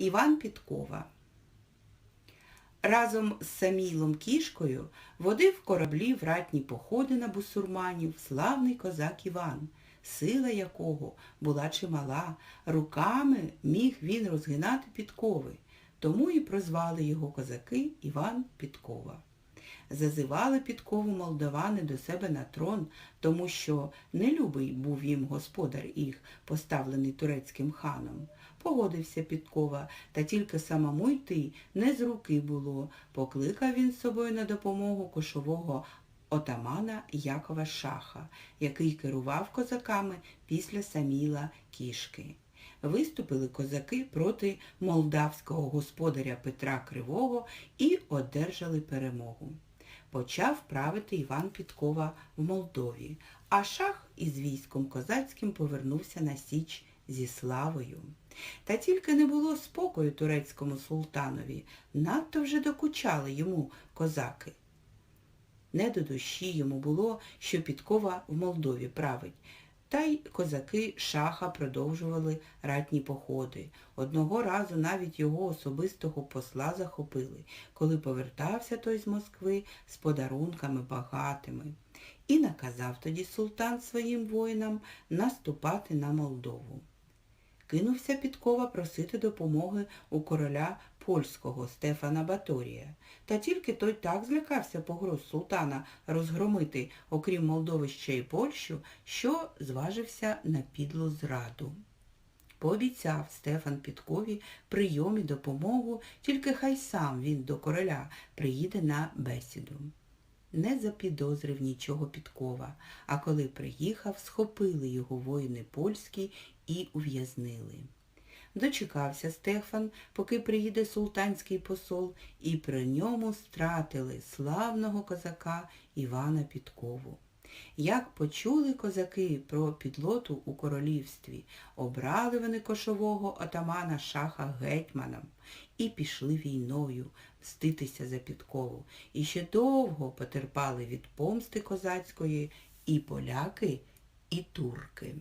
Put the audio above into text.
Іван Підкова. Разом з Самілом Кішкою водив кораблі в ратні походи на бусурманів славний козак Іван, сила якого була чимала, руками міг він розгинати підкови, тому і прозвали його козаки Іван Підкова. Зазивали підкову молдавани до себе на трон, тому що нелюбий був їм господар їх, поставлений турецьким ханом. Погодився Підкова, та тільки самому йти не з руки було. Покликав він з собою на допомогу кошового отамана Якова Шаха, який керував козаками після Саміла Кішки. Виступили козаки проти молдавського господаря Петра Кривого і одержали перемогу. Почав правити Іван Підкова в Молдові, а шах із військом козацьким повернувся на Січ зі славою. Та тільки не було спокою турецькому султанові, надто вже докучали йому козаки. Не до душі йому було, що Підкова в Молдові править. Та й козаки шаха продовжували ратні походи. Одного разу навіть його особистого посла захопили, коли повертався той з Москви з подарунками багатими. І наказав тоді султан своїм воїнам наступати на Молдову. Кинувся Підкова просити допомоги у короля польського Стефана Баторія. Та тільки той так злякався погроз султана розгромити, окрім Молдови ще й Польщу, що зважився на підлу зраду. Пообіцяв Стефан Підкові прийом і допомогу, тільки хай сам він до короля приїде на бесіду. Не запідозрив нічого Підкова, а коли приїхав, схопили його воїни польські і ув'язнили. Дочекався Стефан, поки приїде султанський посол, і при ньому стратили славного козака Івана Підкову. Як почули козаки про підлоту у королівстві, обрали вони кошового отамана шаха гетьманом і пішли війною мститися за підкову. І ще довго потерпали від помсти козацької і поляки, і турки.